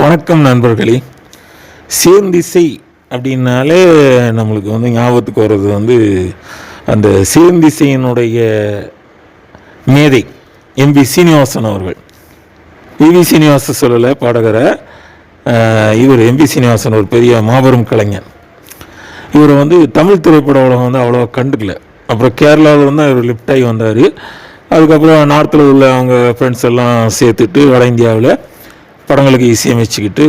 வணக்கம் நண்பர்களே. சேர்ந்திசை அப்படின்னாலே நம்மளுக்கு வந்து ஞாபகத்துக்கு வர்றது வந்து அந்த சேர்ந்திசையினுடைய மேதை எம்பி சீனிவாசன் அவர்கள். பிவி சீனிவாசன் சொல்லலை பாடகரை இவர் இவர் எம்பி சீனிவாசன் ஒரு பெரிய மாபெரும் கலைஞன் இவர் வந்து தமிழ் திரைப்பட உலகம் வந்து அவ்வளோவா கண்டுக்கல. அப்புறம் கேரளாவில் வந்து இவர் லிஃப்ட் ஆகி வந்தார். அதுக்கப்புறம் நார்த்தில் உள்ள அவங்க ஃப்ரெண்ட்ஸ் எல்லாம் சேர்த்துட்டு வட இந்தியாவில் படங்களுக்கு இசையமைச்சுக்கிட்டு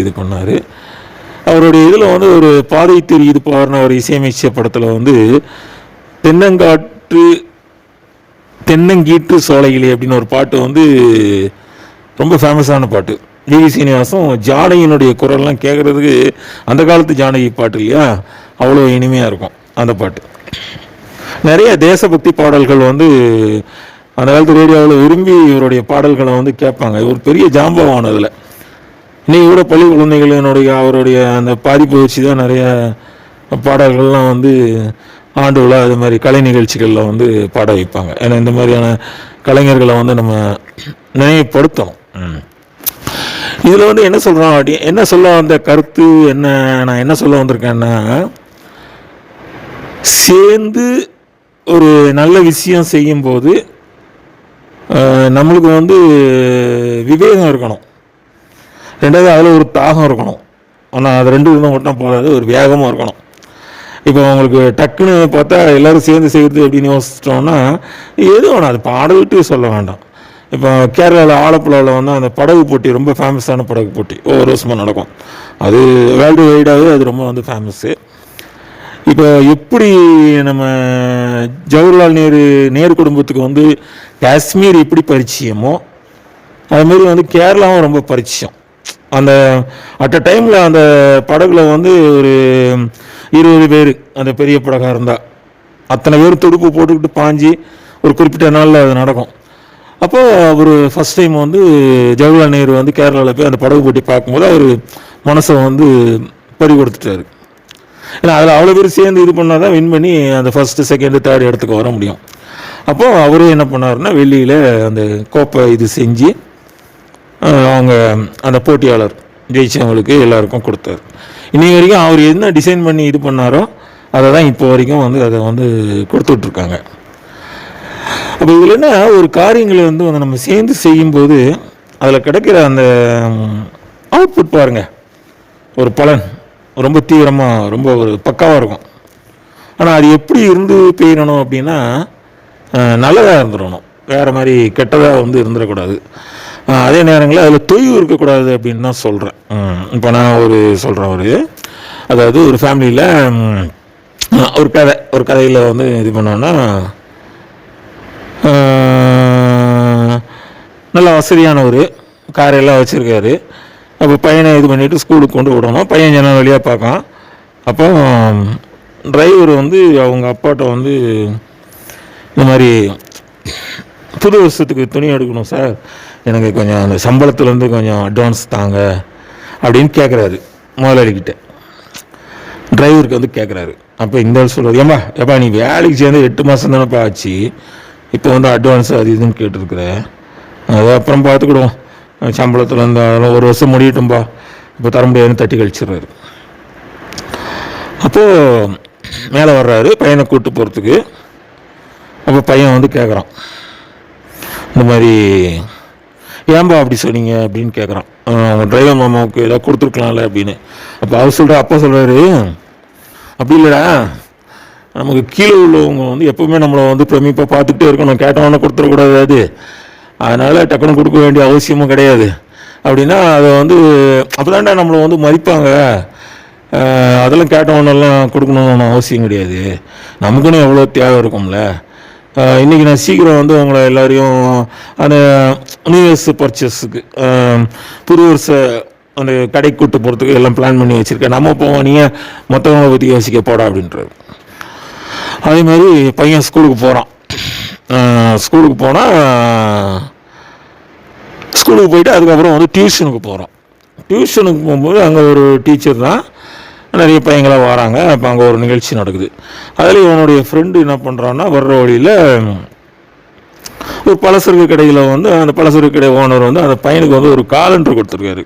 இது பண்ணார். அவருடைய இதில் வந்து ஒரு பாதை தெரியுது பாருன்னு அவர் இசையமைச்ச படத்தில் வந்து தென்னங்காற்று தென்னங்கீற்று சோலையிலே அப்படின்னு ஒரு பாட்டு வந்து ரொம்ப ஃபேமஸான பாட்டு. ஜிவி சீனிவாசம் ஜானகியினுடைய குரல்லாம் கேட்குறதுக்கு அந்த காலத்து ஜானகி பாட்டு இல்லையா? அவ்வளோ இனிமையாக இருக்கும் அந்த பாட்டு. நிறைய தேசபக்தி பாடல்கள் வந்து அந்த காலத்து ரேடியோவில் விரும்பி இவருடைய பாடல்களை வந்து கேட்பாங்க. இவர் பெரிய ஜாம்பவான் அதில். இன்னைக்கு கூட பள்ளி குழந்தைகளினுடைய அவருடைய அந்த பாதிப்பு வச்சு தான் நிறைய பாடல்கள்லாம் வந்து ஆண்டு விழா அது மாதிரி கலை நிகழ்ச்சிகளில் வந்து பாட வைப்பாங்க. ஏன்னா இந்த மாதிரியான கலைஞர்களை வந்து நம்ம நினைவுபடுத்தணும். இதில் வந்து என்ன சொல்கிறோம் அப்படி என்ன சொல்ல வந்த கருத்து என்ன நான் என்ன சொல்ல வந்திருக்கேன்னா சேர்ந்து ஒரு நல்ல விஷயம் செய்யும்போது நம்மளுக்கு வந்து விவேகம் இருக்கணும். ரெண்டாவது அதில் ஒரு தாகம் இருக்கணும். ஆனால் அது ரெண்டு விதம் மட்டும் போகாது ஒரு வேகமும் இருக்கணும். இப்போ உங்களுக்கு டக்குன்னு பார்த்தா எல்லோரும் சேர்ந்து செய்கிறது அப்படின்னு யோசிச்சிட்டோம்னா எது வேணாம் அது பாடல் விட்டு சொல்ல வேண்டாம். இப்போ கேரளாவில் ஆலப்புழாவில் வந்து அந்த படகு போட்டி ரொம்ப ஃபேமஸான படகு போட்டி. ஒவ்வொரு வருஷமாக நடக்கும். அது வேர்ல்டு வைடாகவே அது ரொம்ப வந்து ஃபேமஸ்ஸு இப்போ எப்படி நம்ம ஜவஹர்லால் நேரு நேரு குடும்பத்துக்கு வந்து காஷ்மீர் எப்படி பரிச்சயமோ அது மாதிரி வந்து கேரளாவும் ரொம்ப பரிச்சயம். அந்த அட் அ டைமில் அந்த படகுல வந்து ஒரு இருபது பேர் அந்த பெரிய படகாக இருந்தால் அத்தனை பேர் துடுப்பு போட்டுக்கிட்டு பாஞ்சு ஒரு குறிப்பிட்ட நாளில் அது நடக்கும். அப்போது அவர் ஃபஸ்ட் டைம் வந்து ஜவஹர்லால் நேரு வந்து கேரளாவில் போய் அந்த படகு போட்டி பார்க்கும்போது அவர் மனசை வந்து பறி கொடுத்துட்டாரு. ஏன்னா அதில் அவ்வளோ பேர் சேர்ந்து இது பண்ணால் தான் வின் பண்ணி அந்த ஃபஸ்ட்டு செகண்டு தேர்ட் இடத்துக்கு வர முடியும். அப்போது அவரே என்ன பண்ணாருன்னா வெளியில் அந்த கோப்பை இது செஞ்சு அவங்க அந்த போட்டியாளர் ஜெயிச்சவங்களுக்கு எல்லாருக்கும் கொடுத்தாரு. இன்னைக்கு வரைக்கும் அவர் என்ன டிசைன் பண்ணி இது பண்ணாரோ அதை தான் இப்போ வரைக்கும் வந்து அதை வந்து கொடுத்துட்ருக்காங்க. அப்போ இதில் என்ன ஒரு காரியங்களை வந்து வந்து நம்ம சேர்ந்து செய்யும்போது அதில் கிடைக்கிற அந்த அவுட்புட் பாருங்க. ஒரு பலன். ரொம்ப தீவிரமாக ரொம்ப ஒரு பக்காவாக இருக்கும். ஆனால் அது எப்படி இருந்து பெய்யணும் அப்படின்னா நல்லதாக இருந்துடணும். வேறு மாதிரி கெட்டதாக வந்து இருந்துடக்கூடாது. அதே நேரங்களில் அதில் தொய்வு இருக்கக்கூடாது அப்படின்னு தான் சொல்கிறேன் இப்போ நான் ஒரு சொல்கிறேன் ஒரு அதாவது ஒரு ஃபேமிலியில் ஒரு கதை ஒரு கதையில் வந்து இது பண்ணோன்னா ஆஹ், நல்ல வசதியானவர் காரையெல்லாம் வச்சுருக்காரு. அப்போ பையனை இது பண்ணிவிட்டு ஸ்கூலுக்கு கொண்டு விடணும். பையன் ஜன வழியாக பார்க்கான். அப்போ டிரைவர் வந்து அவங்க அப்பாட்ட வந்து இந்த மாதிரி புது வருஷத்துக்கு துணி எடுக்கணும் சார். எனக்கு கொஞ்சம் அந்த சம்பளத்துலேருந்து கொஞ்சம் அட்வான்ஸ் தாங்க அப்படின்னு கேட்குறாரு முதலாளிக்கிட்ட டிரைவருக்கு வந்து கேட்குறாரு அப்போ இந்த ஆள் சொல்கிறார் ஏம்பா ஏப்பா நீ வேலைக்கு சேர்ந்து எட்டு மாதம் தானேப்பா ஆச்சு. இப்போ வந்து அட்வான்ஸ் அது இதுன்னு கேட்டுருக்குற. அது அப்புறம் பார்த்துக்கிடுவோம். சம்பளத்தில் இருந்து அதெல்லாம் ஒரு வருஷம் முடியட்டும்பா. இப்போ தர முடியாதுன்னு தட்டி கழிச்சிடுறாரு. அப்போது மேலே வர்றாரு பையனை கூப்பிட்டு போகிறதுக்கு அப்போ பையன் வந்து கேட்குறான் இந்த மாதிரி ஏன்பா அப்படி சொன்னீங்க? அப்படின்னு கேட்குறான் அவங்க டிரைவர் மாமாவுக்கு ஏதாவது கொடுத்துருக்கலாம்ல அப்படின்னு. அப்போ அவர் சொல்கிற அப்பா சொல்கிறாரு அப்படி இல்லைடா. நமக்கு கீழே உள்ளவங்க வந்து எப்பவுமே நம்மளை வந்து பிரமிப்பாக பார்த்துக்கிட்டே இருக்கணும். கேட்டவொன்னே கொடுத்துடக்கூடாது அது. அதனால் டக்குன்னு கொடுக்க வேண்டிய அவசியமும் கிடையாது. அப்படின்னா அதை வந்து அப்போதான்டா நம்மளை வந்து மதிப்பாங்க. அதெல்லாம் கேட்டவொன்னெல்லாம் கொடுக்கணும்னு அவசியம் கிடையாது. நமக்குன்னு எவ்வளோ தேவை இருக்கும்ல. இன்றைக்கி இன்னைக்கு நான் சீக்கிரம் வந்து உங்களை எல்லோரையும் அந்த நியூ இயர்ஸ் பர்ச்சேஸுக்கு புது வருஷ அந்த கடைக்கு கூட்டு போகிறதுக்கு எல்லாம் பிளான் பண்ணி வச்சுருக்கேன். நம்ம போவோம் நீங்கள் மற்றவங்களை பற்றி யோசிக்க போடா அப்படின்றது அதே மாதிரி பையன் ஸ்கூலுக்கு போகிறான் ஸ்கூலுக்கு போனால் ஸ்கூலுக்கு போயிட்டு அதுக்கப்புறம் வந்து டியூஷனுக்கு போகிறோம் டியூஷனுக்கு போகும்போது அங்கே ஒரு டீச்சர் தான் நிறைய பையங்களாக வராங்க. அப்போ அங்கே ஒரு நிகழ்ச்சி நடக்குது. அதில் இவனுடைய ஃப்ரெண்டு என்ன பண்ணுறான்னா வர்ற வழியில் ஒரு பலசரக்கு கடையில் வந்து அந்த பலசரக்கு கடை ஓனர் வந்து அந்த பையனுக்கு வந்து ஒரு காலண்டர் கொடுத்துருக்காரு.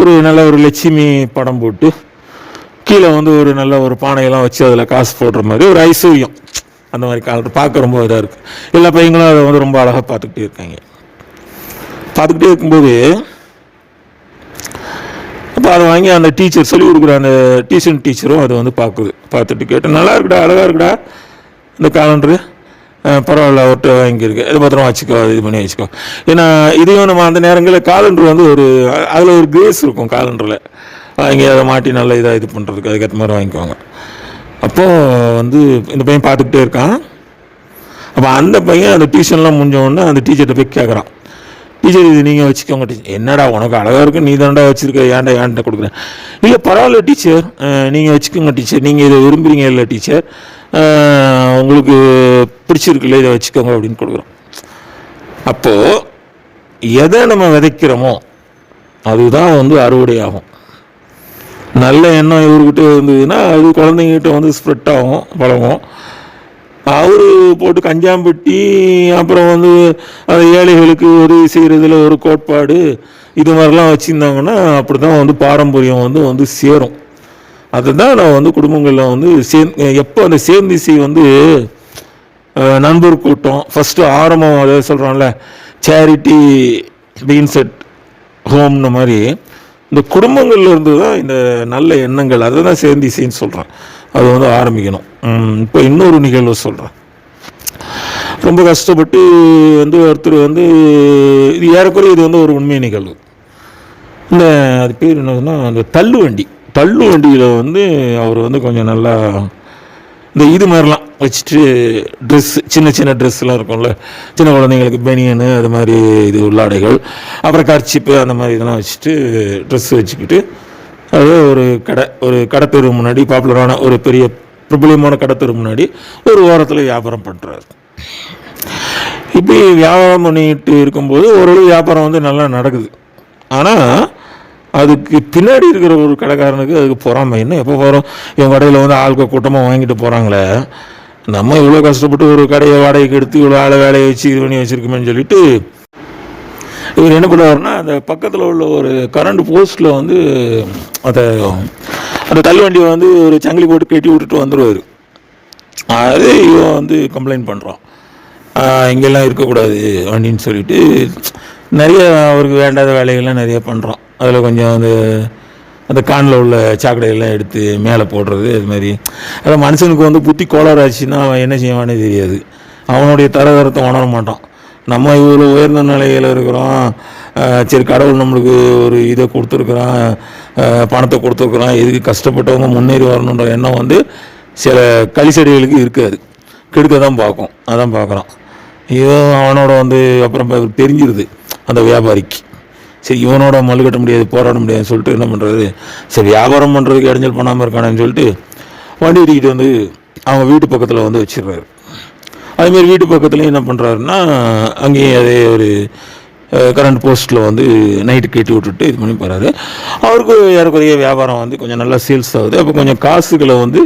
ஒரு நல்ல ஒரு லட்சுமி படம் போட்டு கீழே வந்து ஒரு நல்ல ஒரு பானையெல்லாம் வச்சு அதில் காசு போடுற மாதிரி ஒரு ஐஸ்வர்யம். அந்த மாதிரி காலண்டர் பார்க்க ரொம்ப இதாக இருக்குது எல்லா பையங்களும் அதை வந்து ரொம்ப அழகாக பார்த்துக்கிட்டே இருக்காங்க. பார்த்துக்கிட்டே இருக்கும்போது அப்போ அதை வாங்கி அந்த டீச்சர் சொல்லி கொடுக்குற அந்த டியூஷன் டீச்சரும் அதை வந்து பார்க்குது. பார்த்துட்டு கேட்டு நல்லா இருக்குடா அழகாக இருக்குடா. இந்த காலண்டரு பரவாயில்ல அவர்கிட்ட வாங்கியிருக்கு இது பத்திரம் வச்சுக்கோ இது பண்ணி வச்சுக்கோ. ஏன்னா இதையும் நம்ம அந்த நேரங்களில் காலண்டர் வந்து ஒரு அதில் ஒரு கிரேஸ் இருக்கும் காலண்டரில் வாங்கி அதை மாட்டி நல்லா இதாக இது பண்ணுறதுக்கு அதுக்கேற்ற மாதிரி வாங்கிக்குவாங்க அப்போது வந்து இந்த பையன் பார்த்துக்கிட்டே இருக்கான். அப்போ அந்த பையன் அந்த டியூஷன்லாம் முடிஞ்ச உடனே அந்த டீச்சர்கிட்ட போய் கேட்குறான் டீச்சர் இது நீங்கள் வச்சுக்கோங்க டீச்சர். என்னடா உனக்கு அழகாக இருக்கு நீ தான்டா வச்சுருக்க ஏன்டா ஏன்ட்ட கொடுக்குறேன். இல்லை பரவாயில்ல டீச்சர். நீங்கள் வச்சுக்கோங்க டீச்சர். நீங்கள் இதை விரும்புகிறீங்க இல்லை டீச்சர்? உங்களுக்கு பிடிச்சிருக்குல்ல இதை வச்சுக்கோங்க அப்படின்னு கொடுக்குறோம். அப்போது எதை நம்ம விதைக்கிறோமோ அதுதான் வந்து அறுவடை ஆகும் நல்ல எண்ணம் இவர்கிட்ட இருந்ததுன்னா அது குழந்தைங்கிட்ட வந்து ஸ்ப்ரெட் ஆகும் பழகும். அவர் போட்டு கஞ்சாம்பட்டி அப்புறம் வந்து அந்த ஏழைகளுக்கு உதவி செய்கிறதுல ஒரு கோட்பாடு இது மாதிரிலாம் வச்சுருந்தாங்கன்னா அப்படி தான் வந்து பாரம்பரியம் வந்து வந்து சேரும். அதுதான் நான் வந்து குடும்பங்களில் வந்து சே எப்போ அந்த சேர்ந்திசை வந்து நண்பர் கூட்டம் ஃபஸ்ட்டு ஆரம்பம் அதை சொல்கிறோம்ல சேரிட்டி பீன்செட் ஹோம்னு மாதிரி இந்த குடும்பங்கள்ல இருந்து தான் இந்த நல்ல எண்ணங்கள் அதை தான் சேர்ந்திசைன்னு சொல்கிறேன் அது வந்து ஆரம்பிக்கணும். இப்போ இன்னொரு நிகழ்வு சொல்கிறேன் ரொம்ப கஷ்டப்பட்டு வந்து ஒருத்தர் வந்து இது ஏறக்குறைய இது வந்து ஒரு உண்மை நிகழ்வு. இந்த அது பேர் என்னதுன்னா அந்த தள்ளு வண்டி தள்ளு வண்டியில் வந்து அவர் வந்து கொஞ்சம் நல்லா இந்த இது மாதிரிலாம் வச்சுட்டு ட்ரெஸ் சின்ன சின்ன ட்ரெஸ்லாம் இருக்கும்ல. சின்ன குழந்தைங்களுக்கு பெனியனு அது மாதிரி இது உள்ளாடைகள் அப்புறம் கர்ச்சிப்பு அந்த மாதிரி இதெல்லாம் வச்சுட்டு ட்ரெஸ் வச்சுக்கிட்டு அது ஒரு கடை ஒரு கடைத்தெரு முன்னாடி பாப்புலரான ஒரு பெரிய பிரபலியமான கடைத்தெரு முன்னாடி ஒரு ஓரத்தில் வியாபாரம் பண்ணுறாரு இப்படி வியாபாரம் பண்ணிட்டு இருக்கும்போது ஓரளவு வியாபாரம் வந்து நல்லா நடக்குது. ஆனால் அதுக்கு பின்னாடி இருக்கிற ஒரு கடைக்காரனுக்கு அதுக்கு பொறாமை. என்ன எப்போ போகிறோம் இவன் கடையில் வந்து ஆளுக்கு கூட்டமாக வாங்கிட்டு போகிறாங்களே நம்ம இவ்வளோ கஷ்டப்பட்டு ஒரு கடையை வாடகைக்கு எடுத்து இவ்வளோ ஆளை வேலையை வச்சு இது பண்ணி வச்சுருக்கோமேன்னு சொல்லிட்டு இவர் என்ன பண்ணுவார்னா அந்த பக்கத்தில் உள்ள ஒரு கரண்ட் போஸ்ட்டில் வந்து அதை அந்த தள்ளுவண்டியை வந்து ஒரு சங்கிலி போட்டு கட்டி விட்டுட்டு வந்துடுவார் அது இவன் வந்து கம்ப்ளைண்ட் பண்ணுறான் இங்கெல்லாம் இருக்கக்கூடாது வண்டின்னு சொல்லிட்டு நிறைய அவருக்கு வேண்டாத வேலைகள்லாம் நிறைய பண்ணுறான் அதில் கொஞ்சம் அந்த அந்த கானில் உள்ள சாக்கடையெல்லாம் எடுத்து மேலே போடுறது அது மாதிரி. அதான் மனுஷனுக்கு வந்து புத்தி கோளாறு ஆச்சுன்னா அவன் என்ன செய்வானே தெரியாது. அவனுடைய தரதரத்தை உணர மாட்டான். நம்ம இவ்வளோ உயர்ந்த நிலையில் இருக்கிறோம். சரி கடவுள் நம்மளுக்கு ஒரு இதை கொடுத்துருக்குறான் பணத்தை கொடுத்துருக்குறான் எதுக்கு கஷ்டப்பட்டவங்க முன்னேறி வரணுன்ற எண்ணம் வந்து சில களிச்செடிகளுக்கு இருக்காது. கெடுக்க தான் பார்க்கும். அதான் பார்க்குறான். இவன் அவனோட வந்து அப்புறம் தெரிஞ்சிருது. அந்த வியாபாரிக்கு. சரி இவனோட மல்லு கட்ட முடியாது போராட முடியாதுன்னு சொல்லிட்டு என்ன பண்ணுறது சரி வியாபாரம் பண்ணுறதுக்கு இடைஞ்சல் பண்ணாமல் இருக்கானேன்னு சொல்லிட்டு வண்டி ஓட்டிக்கிட்டு வந்து அவங்க வீட்டு பக்கத்தில் வந்து வச்சிடுறாரு. அதுமாரி வீட்டு பக்கத்துலேயும் என்ன பண்ணுறாருன்னா அங்கேயும் அதே ஒரு கரண்ட் போஸ்ட்டில் வந்து நைட்டு கட்டி விட்டுட்டு இது பண்ணி போகிறாரு அவருக்கு ஏறக்குறைய வியாபாரம் வந்து கொஞ்சம் நல்லா சேல்ஸ் ஆகுது. அப்போ கொஞ்சம் காசுகளை வந்து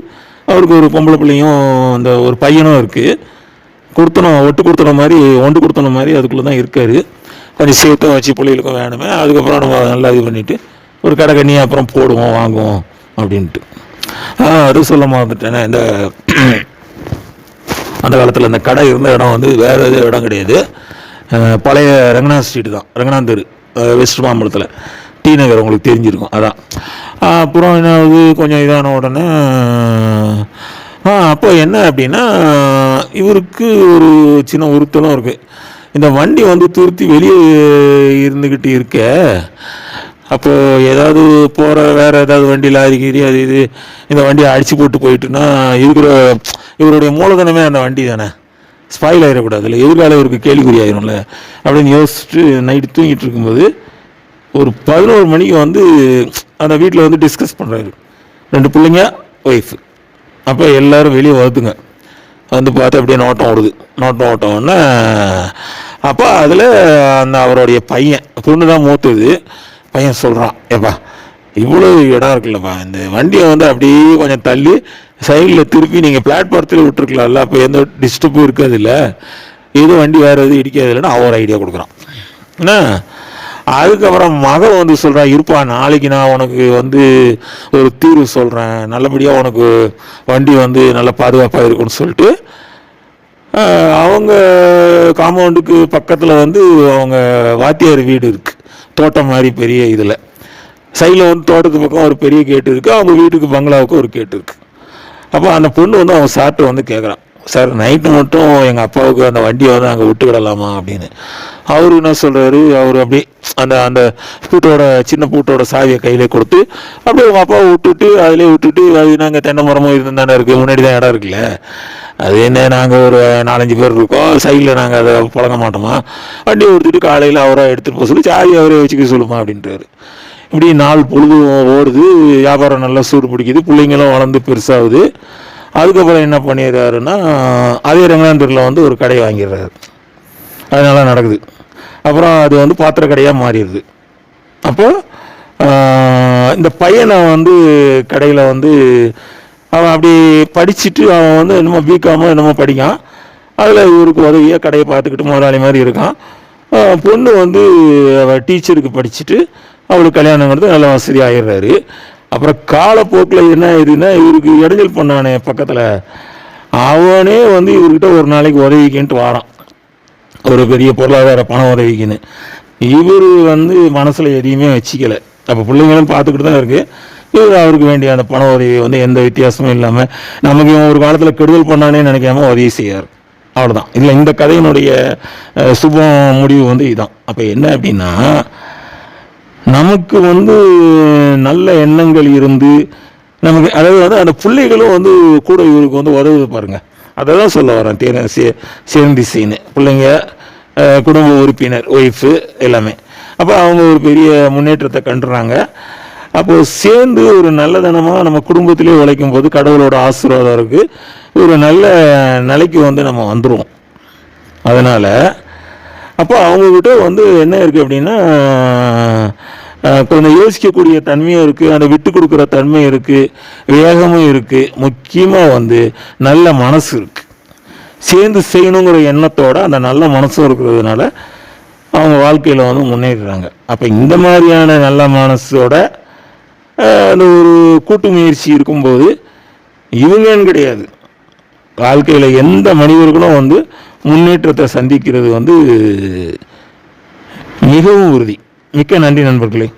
அவருக்கு ஒரு பொம்பளை பிள்ளையும் அந்த ஒரு பையனும் இருக்குது கொடுத்தனும் ஒட்டு கொடுத்தன மாதிரி ஒன்று கொடுத்தன மாதிரி அதுக்குள்ளே தான் இருக்காரு. கொஞ்சம் சேர்த்தும் வச்சு பிள்ளைகளுக்கும் வேணுமே அதுக்கப்புறம் நம்ம நல்லா இது பண்ணிவிட்டு ஒரு கடை கண்ணியை அப்புறம் போடுவோம் வாங்குவோம் அப்படின்ட்டு. அது சொல்ல மறந்துட்டேனே இந்த அந்த காலத்தில் இந்த கடை இருந்த இடம் வந்து வேறு எதுவும் இடம் கிடையாது. பழைய ரங்கநாத் ஸ்ட்ரீட் தான் ரங்கநாத் தெரு வெஸ்ட் மாம்பலத்தில் டி நகர் உங்களுக்கு தெரிஞ்சிருக்கும் அதான். அப்புறம் என்ன ஆகுது கொஞ்சம் இதான உடனே அப்போ என்ன அப்படின்னா இவருக்கு ஒரு சின்ன உறுத்தலும் இருக்குது இந்த வண்டி வந்து துருத்தி வெளியே இருந்துக்கிட்டு இருக்க. அப்போது ஏதாவது போகிற வேறு ஏதாவது வண்டி லாரி கீரி அது இது இந்த வண்டியை அடித்து போட்டு போயிட்டுன்னா இருக்கிற இவருடைய மூலதனமே அந்த வண்டி தானே. ஸ்பாயில் ஆகிடக்கூடாது இல்லை எதிர்காலம் இவருக்கு கேள்விக்குறி ஆயிரும்ல. அப்படின்னு யோசிச்சுட்டு நைட்டு தூங்கிட்டு இருக்கும்போது ஒரு பதினோரு மணிக்கு வந்து அந்த வீட்டில் வந்து டிஸ்கஸ் பண்ணுறாரு ரெண்டு பிள்ளைங்க ஒய்ஃப் அப்போ எல்லோரும் வெளியே வருதுங்க வந்து பார்த்து அப்படியே நோட்டம் ஓடுது. நோட்டம் ஓட்டம்னா அப்போ அதில் அந்த அவருடைய பையன் பொண்ணு தான் மூத்தது. பையன் சொல்கிறான் ஏப்பா இவ்வளோ இடம் இருக்குல்லப்பா இந்த வண்டியை வந்து அப்படியே கொஞ்சம் தள்ளி சைடில் திருப்பி நீங்கள் பிளாட்ஃபாரத்தில் விட்டுருக்கலாம்ல அப்போ எந்த டிஸ்டர்பும் இருக்காது இல்லை எதுவும் வண்டி வேறு எதுவும் இடிக்காது இல்லைன்னு அவன் ஒரு ஐடியா கொடுக்குறான். என்ன? அதுக்கப்புறம் மகன் வந்து சொல்கிறான் இருப்பா நாளைக்கு நான் உனக்கு வந்து ஒரு தீர்வு சொல்கிறேன் நல்லபடியாக உனக்கு வண்டி வந்து நல்லா பாதுகாப்பாக இருக்கும்னு சொல்லிட்டு அவங்க காம்பவுண்டுக்கு பக்கத்தில் வந்து அவங்க வாத்தியார் வீடு இருக்குது தோட்டம் மாதிரி பெரிய இதில். சைடில் வந்து தோட்டத்து பக்கம் ஒரு பெரிய கேட்டு இருக்குது அவங்க வீட்டுக்கு பங்களாவுக்கு ஒரு கேட்டு இருக்குது அப்போ அந்த பொண்ணு வந்து அவங்க சார்ட்டு வந்து கேட்குறான் சார் நைட்டு மட்டும் எங்கள் அப்பாவுக்கு அந்த வண்டியை வந்து அங்கே விடலாமா? அப்படின்னு. அவர் என்ன சொல்கிறாரு அவர் அப்படியே அந்த அந்த பூட்டோட சின்ன பூட்டோட சாவியை கையிலே கொடுத்து அப்படியே உங்கள் அப்பாவை விட்டுட்டு அதிலே விட்டுட்டு அது நாங்கள் தென்னை மரமும் இருந்து இருக்குது முன்னாடி தான் இடம் இருக்குல்ல. அது என்ன நாங்கள் ஒரு நாலஞ்சு பேர் இருக்கோம். சைடில் நாங்கள் அதை புழங்க மாட்டோமா? வண்டி கொடுத்துட்டு காலையில் அவராக எடுத்துகிட்டு போக சொல்லி சாவி அவரே வச்சுக்க சொல்லுமா அப்படின்றாரு. இப்படி நாள் பொழுது ஓடுது வியாபாரம் நல்லா சூடு பிடிக்குது பிள்ளைங்களும் வளர்ந்து பெருசாகுது. அதுக்கப்புறம் என்ன பண்ணிடுறாருன்னா அதே ரங்கநாதூரில் வந்து ஒரு கடை வாங்கிடுறாரு. அதனால நடக்குது. அப்புறம் அது வந்து பாத்திர கடையாக மாறிடுது. அப்போ இந்த பையனை வந்து கடையில் வந்து அவன் அப்படி படிச்சுட்டு அவன் வந்து என்னமோ பிகாமோ என்னமோ படிக்கான். அதில் இவருக்கு உதவியாக கடையை பார்த்துக்கிட்டு முதலாளி மாதிரி இருக்கான். பொண்ணு வந்து அவள் டீச்சருக்கு படிச்சுட்டு அவளுக்கு கல்யாணங்கிறது நல்ல வசதி ஆகிடுறாரு அப்புறம் காலப்போக்கில் என்ன ஆயிடுதுன்னா இவருக்கு இடைஞ்சல் பண்ணானே பக்கத்தில். அவனே வந்து இவர்கிட்ட ஒரு நாளைக்கு உதவிக்கின்ட்டு வாரான். ஒரு பெரிய பொருளாதார பண உதவிக்குன்னு. இவர் வந்து மனசில் எதையுமே வச்சிக்கலை. அப்போ பிள்ளைங்களும் பார்த்துக்கிட்டு தான் இருக்குது இவர் அவருக்கு வேண்டிய அந்த பண உதவி வந்து எந்த வித்தியாசமும் இல்லாமல் நமக்கு இவன் ஒரு காலத்தில் கெடுதல் பண்ணானே நினைக்காம உதவி செய்யார் அவ்வளோதான் இல்லை இந்த கதையினுடைய சுபம் முடிவு வந்து இதுதான் அப்போ என்ன அப்படின்னா நமக்கு வந்து நல்ல எண்ணங்கள் இருந்து நமக்கு அதாவது வந்து அந்த பிள்ளைகளும் வந்து கூட இவருக்கு வந்து உதவுது பாருங்க. அதை தான் சொல்ல வரேன் தேன சே சேர்ந்து சீனு. பிள்ளைங்க குடும்ப உறுப்பினர் ஒய்ஃபு எல்லாமே. அப்போ அவங்க ஒரு பெரிய முன்னேற்றத்தை கண்டுறாங்க. அப்போ சேர்ந்து ஒரு நல்லதனமாக நம்ம குடும்பத்திலே உழைக்கும் போது கடவுளோட ஆசீர்வாதம் இருக்குது ஒரு நல்ல நிலைக்கு வந்து நம்ம வந்துடுவோம் அதனால் அப்போ அவங்கக்கிட்ட வந்து என்ன இருக்குது அப்படின்னா கொஞ்சம் யோசிக்கக்கூடிய தன்மையும் இருக்குது அந்த விட்டு கொடுக்குற தன்மை இருக்குது வேகமும் இருக்குது முக்கியமாக வந்து நல்ல மனசு இருக்குது சேர்ந்து செய்யணுங்கிற எண்ணத்தோடு அந்த நல்ல மனசும் இருக்கிறதுனால அவங்க வாழ்க்கையில் வந்து முன்னேறுறாங்க. அப்போ இந்த மாதிரியான நல்ல மனசோட அந்த ஒரு கூட்டு முயற்சி இருக்கும்போது இவங்கன்னு கிடையாது. வாழ்க்கையில் எந்த மனிதர்களும் வந்து முன்னேற்றத்தை சந்திக்கிறது வந்து மிகவும் உறுதி. மிக்க நன்றி நண்பர்களே.